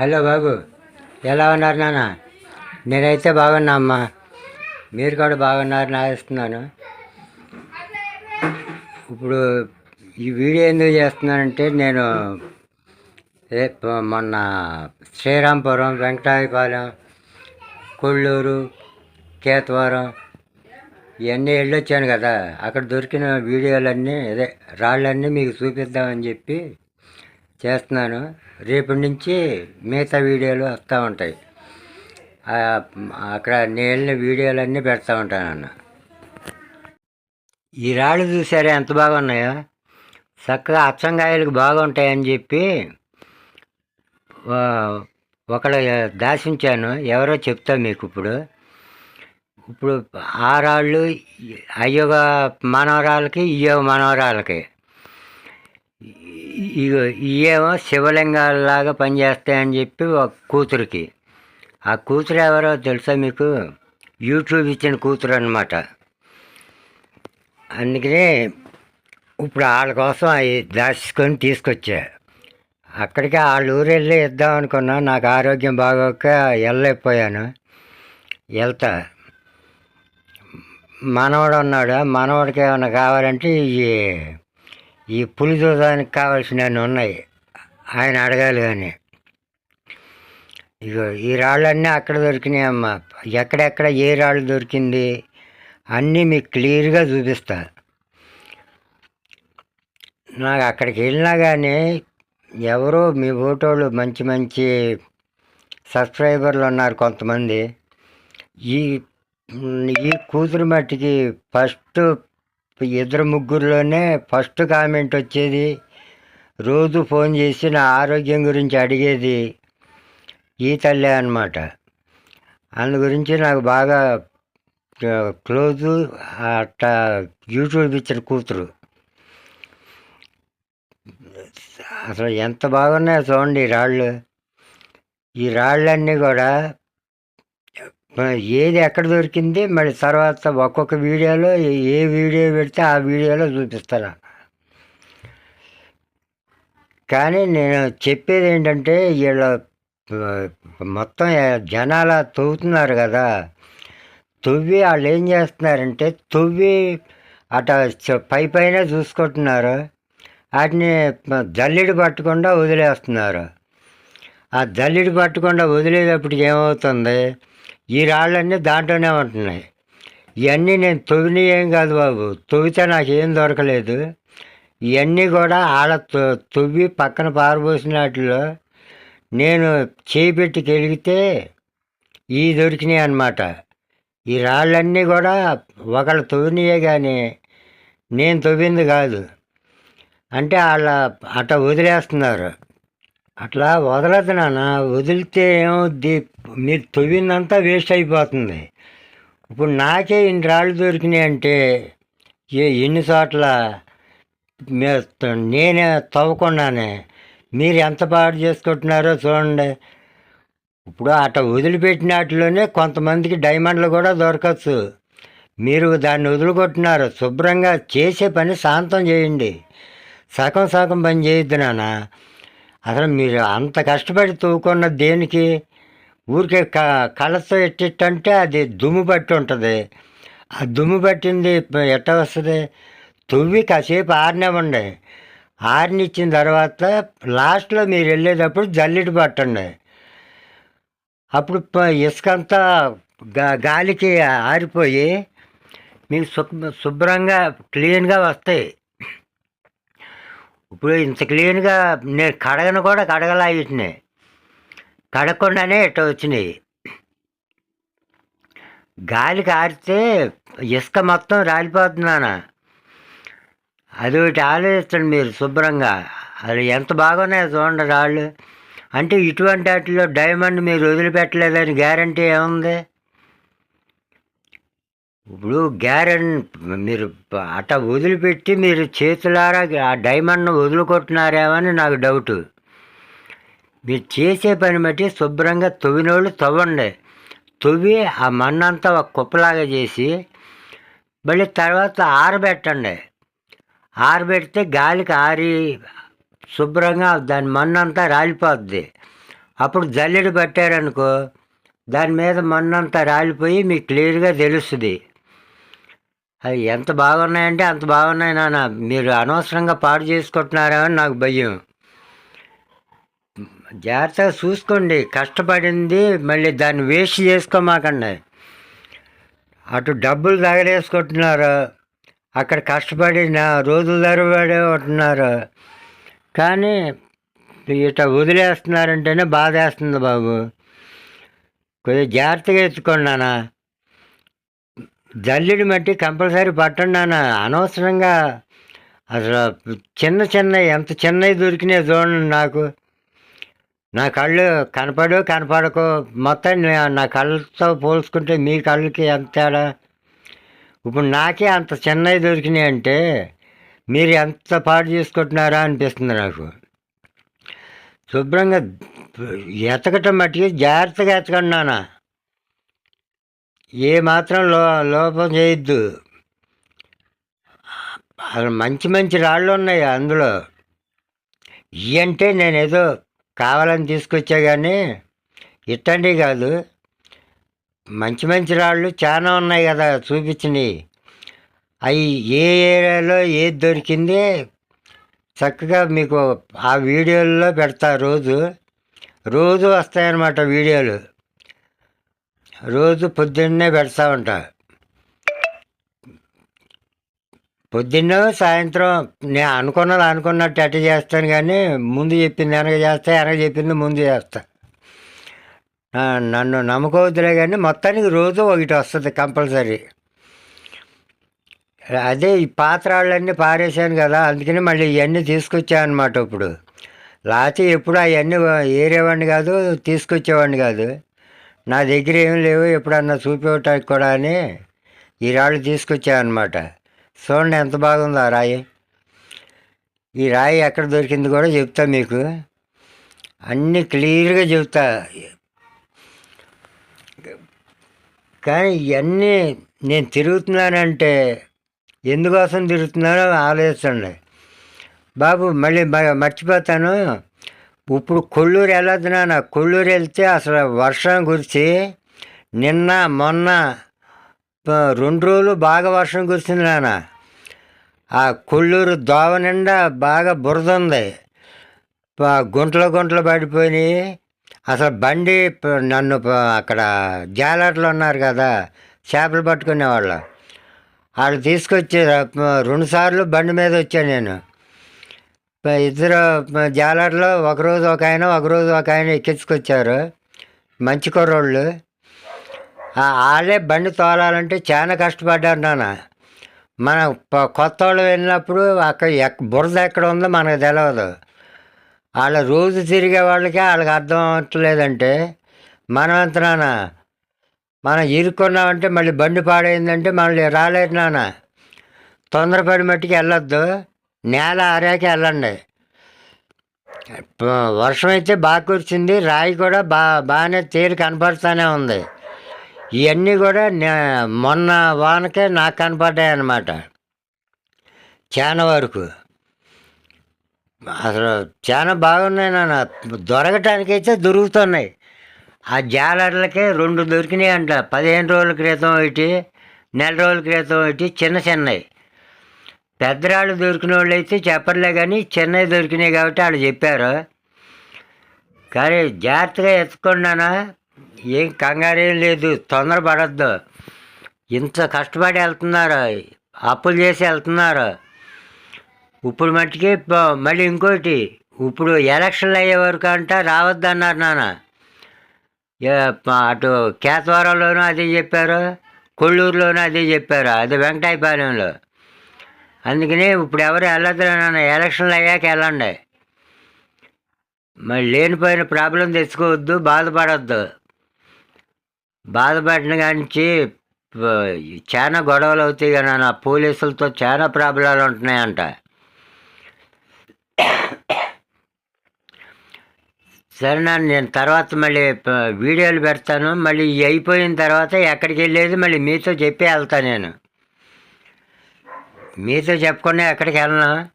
Hello బాబు ఎలా ఉన్నారు నాన్న? నేనైతే బాగున్నా అమ్మా. మీరు కూడా బాగున్నారని ఆశిస్తున్నాను. ఇప్పుడు ఈ వీడియో ఎందుకు చేస్తున్నానంటే నేను మొన్న శ్రీరాంపురం వెంకటాయపాలెం కొల్లూరు కేతవరం ఇవన్నీ వెళ్ళొచ్చాను కదా. అక్కడ దొరికిన వీడియోలన్నీ అదే రాళ్ళన్నీ మీకు చూపిద్దామని చెప్పి చేస్తున్నాను. రేపటి నుంచి మిగతా వీడియోలు వస్తూ ఉంటాయి. అక్కడ నేను వీడియోలు వీడియోలన్నీ పెడతా ఉంటాను అన్న. ఈ రాళ్ళు చూసారా ఎంత బాగున్నాయో? చక్కగా అచ్చంగాయలకు బాగుంటాయని చెప్పి వా- దాచించాను. ఎవరో చెప్తా మీకు ఇప్పుడు. ఇప్పుడు ఆ రాళ్ళు అయ్యోగ మనవరాలకి ఇయ్యో మనవరాలకి. ఇగో ఇవేమో శివలింగాలలాగా పనిచేస్తాయని చెప్పి ఒక కూతురికి. ఆ కూతురు ఎవరో తెలుసా మీకు? యూట్యూబ్ ఇచ్చిన కూతురు అనమాట అందుకనే ఇప్పుడు వాళ్ళ కోసం అవి దాచుకొని తీసుకొచ్చా. అక్కడికి వాళ్ళ ఊరు వెళ్ళి ఇద్దాం అనుకున్నా. నాకు ఆరోగ్యం బాగోక వెళ్ళలేకపోయాను. వెళ్తా. మనవడు ఉన్నాడు? మనవడికి ఏమైనా కావాలంటే ఈ ఈ పులి చూడడానికి కావాల్సినవి ఉన్నాయి. ఆయన అడగాలి కానీ. ఇగో ఈ రాళ్ళన్నీ అక్కడ దొరికినాయి అమ్మ. ఎక్కడెక్కడ ఏ రాళ్ళు దొరికింది అన్నీ మీకు క్లియర్గా చూపిస్తా. నాకు అక్కడికి వెళ్ళినా కానీ ఎవరో మీ ఫోటోలు మంచి మంచి సబ్స్క్రైబర్లు ఉన్నారు కొంతమంది. ఈ ఈ కూతురు మట్టికి ఫస్ట్ ఇద్దరు ముగ్గురులోనే ఫస్ట్ కామెంట్ వచ్చేది రోజు ఫోన్ చేసి నా ఆరోగ్యం గురించి అడిగేది ఈ తల్లే అనమాట అందు గురించి నాకు బాగా క్లోజు అట్ట యూట్యూబ్ ఇచ్చిన కూతురు. అసలు ఎంత బాగున్నాయో చూడండి ఈ రాళ్ళు. ఈ రాళ్ళన్నీ కూడా ఏది ఎక్కడ దొరికింది మళ్ళీ తర్వాత ఒక్కొక్క వీడియోలో ఏ- వీడియో పెడితే ఆ వీడియోలో చూపిస్తాను కానీ నేను చెప్పేది ఏంటంటే వీళ్ళ మొత్తం జనాల తవ్వుతున్నారు కదా తవ్వి వాళ్ళు ఏం చేస్తున్నారంటే తవ్వి అట చ- పై పైన చూసుకుంటున్నారు. వాటిని జల్లిడి పట్టకుండా వదిలేస్తున్నారు. ఆ జల్లిడి పట్టకుండా వదిలేటప్పటికి ఏమవుతుంది? ఈ రాళ్ళన్నీ దాంట్లోనే ఉంటున్నాయి. ఇవన్నీ నేను తొవిని ఏం కాదు బాబు. తవ్వితే నాకేం దొరకలేదు. ఇవన్నీ కూడా ఆడ తొవ్వి తవ్వి పక్కన పారబోసిన వాటిలో నేను చేయి పెట్టి కెలిగితే ఈ దొరికినాయి అన్నమాట. ఈ రాళ్ళన్నీ కూడా ఒకళ్ళు తవ్వినయే కానీ నేను తవ్వింది కాదు. అంటే వాళ్ళ అట్ట వదిలేస్తున్నారు. అట్లా వదలదు నాన్న. వదిలితే ఏమవుద్ది? మీరు తవ్విందంతా వేస్ట్ అయిపోతుంది. ఇప్పుడు నాకే ఇన్ని రాళ్ళు దొరికినాయి అంటే ఏ ఎన్ని చోట్ల నేనే తవ్వకుండానే మీరు ఎంత పాడు చేసుకుంటున్నారో చూడండి. ఇప్పుడు అట్ట వదిలిపెట్టిన వాటిలోనే కొంతమందికి డైమండ్లు కూడా దొరకచ్చు. మీరు దాన్ని వదులుకొట్టున్నారు శుభ్రంగా చేసే పని శాంతం చేయండి. సగం సగం పని చేయొద్దు నాన్న. అసలు మీరు అంత కష్టపడి తవ్వుకున్న దేనికి? ఊరికే క కళ్ళతో ఎట్టిట్టంటే అది దుమ్ము పట్టి ఉంటుంది. ఆ దుమ్ము పట్టింది ఎట్ట వస్తుంది? తవ్వి కాసేపు ఆరినివ్వండి. ఆరినిచ్చిన తర్వాత లాస్ట్లో మీరు వెళ్ళేటప్పుడు జల్లిటి పట్టండి. అప్పుడు ఇసుకంతా గా గాలికి ఆరిపోయి మీకు శుభ్రంగా క్లీన్గా వస్తాయి. ఇప్పుడు ఇంత క్లీన్గా నేను కడగను కూడా కడగలా వీటిని. కడగకుండానే ఇట్ట వచ్చినాయి. గాలికి కారితే ఇసుక మొత్తం రాలిపోతున్నానా అది ఒకటి ఆలోచించండి మీరు శుభ్రంగా. అది ఎంత బాగున్నాయో చూడండి రాళ్ళు. అంటే ఇటువంటి వాటిలో డైమండ్ మీరు వదిలిపెట్టలేదని గ్యారంటీ ఏముంది? ఇప్పుడు గ్యారెన్ మీరు అట వదిలిపెట్టి మీరు చేతులారా ఆ డైమండ్ను వదులుకుంటున్నారేమని నాకు డౌటు. మీరు చేసే పని బట్టి శుభ్రంగా తవ్వినోళ్ళు తవ్వండి. తవ్వి ఆ మన్నంతా ఒక కుప్పలాగా చేసి మళ్ళీ తర్వాత ఆరబెట్టండి. ఆరబెడితే గాలికి ఆరి శుభ్రంగా దాని మన్నంతా రాలిపోద్ది. అప్పుడు జల్లెడు పట్టారనుకో దాని మీద మన్నంతా రాలిపోయి మీకు క్లియర్గా తెలుస్తుంది. అవి ఎంత బాగున్నాయంటే అంత బాగున్నాయి నాన్న. మీరు అనవసరంగా పాడు చేసుకుంటున్నారేమో అని నాకు భయం. జాగ్రత్తగా చూసుకోండి. కష్టపడింది మళ్ళీ దాన్ని వేస్ట్ చేసుకోమాకండి. అటు డబ్బులు తగలేసుకుంటున్నారు. అక్కడ కష్టపడి నా రోజుల ఉంటున్నారు కానీ ఇట్లా వదిలేస్తున్నారంటేనే బాధేస్తుంది బాబు. కొద్దిగా జాగ్రత్తగా ఎత్తుకోండి నాన్న. జల్లెడి మట్టి కంపల్సరీ పట్టండి నాన్న. అనవసరంగా అసలు చిన్న చిన్న ఎంత చిన్నవి దొరికినాయి చూడండి నాకు. నా కళ్ళు కనపడు కనపడకు మొత్తం నా కళ్ళతో పోల్చుకుంటే మీ కళ్ళకి ఎంత తేడా? ఇప్పుడు నాకే అంత చిన్నవి దొరికినాయి అంటే మీరు ఎంత పాటు చేసుకుంటున్నారా అనిపిస్తుంది నాకు. శుభ్రంగా ఎతకటం మట్టికి జాగ్రత్తగా ఎతకండి నాన్న. ఏ మాత్రం లో లోపం చేయొద్దు. అసలు మంచి మంచి రాళ్ళు ఉన్నాయి అందులో. ఇవి అంటే నేను ఏదో కావాలని తీసుకొచ్చా కానీ ఇట్టండి కాదు. మంచి మంచి రాళ్ళు చాలా ఉన్నాయి కదా చూపించినవి అవి ఏ ఏరియాలో ఏది దొరికింది చక్కగా మీకు ఆ వీడియోల్లో పెడతా రోజు. రోజు వస్తాయన్నమాట వీడియోలు. రోజు పొద్దున్నే పెడతా ఉంటా. పొద్దున్న సాయంత్రం నేను అనుకున్నది అనుకున్నట్టు అట్ట చేస్తాను కానీ ముందు చెప్పింది వెనక చేస్తా వెనక చెప్పింది ముందు చేస్తా. నన్ను నమ్ముకోవద్దులే కానీ మొత్తానికి రోజు ఒకటి వస్తుంది కంపల్సరీ. అదే ఈ పాత్రలన్నీ పారేసాను కదా అందుకని మళ్ళీ ఇవన్నీ తీసుకొచ్చాను ఇప్పుడు. లాచి ఎప్పుడు అవన్నీ ఏరేవాడిని కాదు తీసుకొచ్చేవాడిని కాదు. నా దగ్గర ఏం లేవు ఎప్పుడన్నా చూపించటానికి కూడా అని ఈ రాళ్ళు తీసుకొచ్చాయన్నమాట చూడండి ఎంత బాగుందో ఆ రాయి. ఈ రాయి ఎక్కడ దొరికింది కూడా చెప్తా మీకు. అన్నీ క్లియర్గా చెప్తా. కానీ ఇవన్నీ నేను తిరుగుతున్నానంటే ఎందుకోసం తిరుగుతున్నానో ఆలోచించండి. బాబు మళ్ళీ మర్చిపోతాను. ఇప్పుడు కొల్లూరు వెళ్ళొద్దునా కొల్లూరు వెళ్తే అసలు వర్షం గురించి నిన్న మొన్న రెండు రోజులు బాగా వర్షం కురిసింది నాన్న. ఆ కొల్లూరు దోవ నిండా బాగా బురద ఉంది. గుంటలు గుంటలు పడిపోయినాయి. అసలు బండి నన్ను అక్కడ జాలర్లు ఉన్నారు కదా చేపలు పట్టుకునే వాళ్ళు తీసుకొచ్చి రెండుసార్లు బండి మీద వచ్చాను నేను. ఇద్దరు ప- జాలర్లో ఒకరోజు ఒక ఆయన ఒకరోజు ఒక ఆయన ఎక్కించుకొచ్చారు. మంచి కుర్రోళ్ళు. వాళ్ళే బండి తోలాలంటే చాలా కష్టపడ్డారు నాన్న. మన కొత్త వాళ్ళు వెళ్ళినప్పుడు అక్కడ ఎక్ బురద ఎక్కడ ఉందో మనకు తెలియదు వాళ్ళ రోజు తిరిగే వాళ్ళకి వాళ్ళకి అర్థం అవ్వట్లేదంటే మనం ఎంత నాన్న మనం ఇరుక్కున్నామంటే మళ్ళీ బండి పాడైందంటే మళ్ళీ రాలేదు నాన్న. తొందరపడి మట్టుకు వెళ్ళొద్దు. నేల ఆరాక వెళ్ళండి. వర్షం అయితే బాగా కురిచింది రాయి కూడా బా బాగానే తేలి కనపడుతూనే ఉంది. ఇవన్నీ కూడా నే- మొన్న వానకే నాకు కనపడ్డాయి అన్నమాట. చాలా వరకు. అసలు చాలా బాగున్నాయి నాన్న. దొరకటానికైతే దొరుకుతున్నాయి. ఆ జాలర్లకే రెండు దొరికినాయి అంట పదిహేను రోజుల క్రితం ఒకటి నెల రోజుల క్రితం ఒకటి చిన్న చిన్నవి పెద్దరాళ్ళు దొరికిన వాళ్ళు అయితే చెప్పర్లే కానీ చిన్నవి దొరికినాయి కాబట్టి వాళ్ళు చెప్పారు. కానీ జాగ్రత్తగా ఎత్తుకున్నానా ఏం కంగారేం లేదు తొందరపడద్దు. ఇంత కష్టపడి వెళ్తున్నారు అప్పులు చేసి వెళ్తున్నారు. ఇప్పుడు మట్టుకి మళ్ళీ ఇంకోటి ఇప్పుడు ఎలక్షన్లు అయ్యే వరకు అంట రావద్దన్నారు నాన్న. అటు కేతవరంలోనూ అదే చెప్పారు కొల్లూరులోనూ అదే చెప్పారు అది వెంకటాయపాలెంలో. అందుకని ఇప్పుడు ఎవరు వెళ్ళద్దు నాన్న. ఎలక్షన్లు అయ్యాక వెళ్ళండి. మరి లేనిపోయిన ప్రాబ్లం తెచ్చుకోవద్దు బాధపడద్దు. బాధపడిన కానించి చాలా గొడవలు అవుతాయి కానీ ఆ పోలీసులతో చాలా ప్రాబ్లాలు ఉంటున్నాయంట. సరే నేను తర్వాత మళ్ళీ వీడియోలు పెడతాను. మళ్ళీ అయిపోయిన తర్వాత ఎక్కడికి వెళ్ళేది మళ్ళీ మీతో చెప్పి వెళ్తాను నేను. మీతో చెప్పకుండా ఎక్కడికి వెళ్ళను.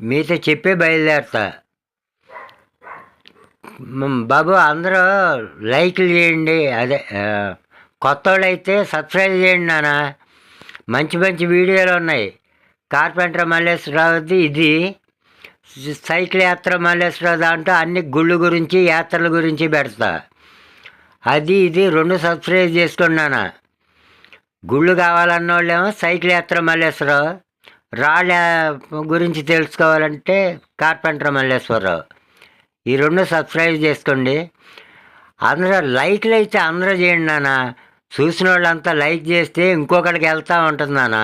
మీతో చెప్పే బయలుదేరుతా. బాబు అందరూ లైక్లు చేయండి. అదే కొత్త అయితే సబ్స్క్రైబ్ చేయండి నాన్న. మంచి మంచి వీడియోలు ఉన్నాయి. కార్పెంటర్ మల్లేశ్వరరావుది ఇది. సైకిల్ యాత్ర మల్లేశ్వరరావు దాంట్లో అన్ని గుళ్ళు గురించి యాత్రల గురించి పెడతా. అది ఇది రెండు సబ్స్క్రైబ్ చేసుకున్నానా గుళ్ళు కావాలన్నోళ్ళేమో సైకిల్ యాత్ర మల్లేశ్వరరావు. రాళ్ళ గురించి తెలుసుకోవాలంటే కార్పెంటర్ మల్లేశ్వరరావు. ఈ రెండు సబ్స్క్రైబ్ చేసుకోండి. అందరూ లైక్లు అయితే అందరూ చేయండి నాన్న. చూసిన వాళ్ళంతా లైక్ చేస్తే ఇంకొకరికి వెళ్తూ ఉంటుంది నాన్న.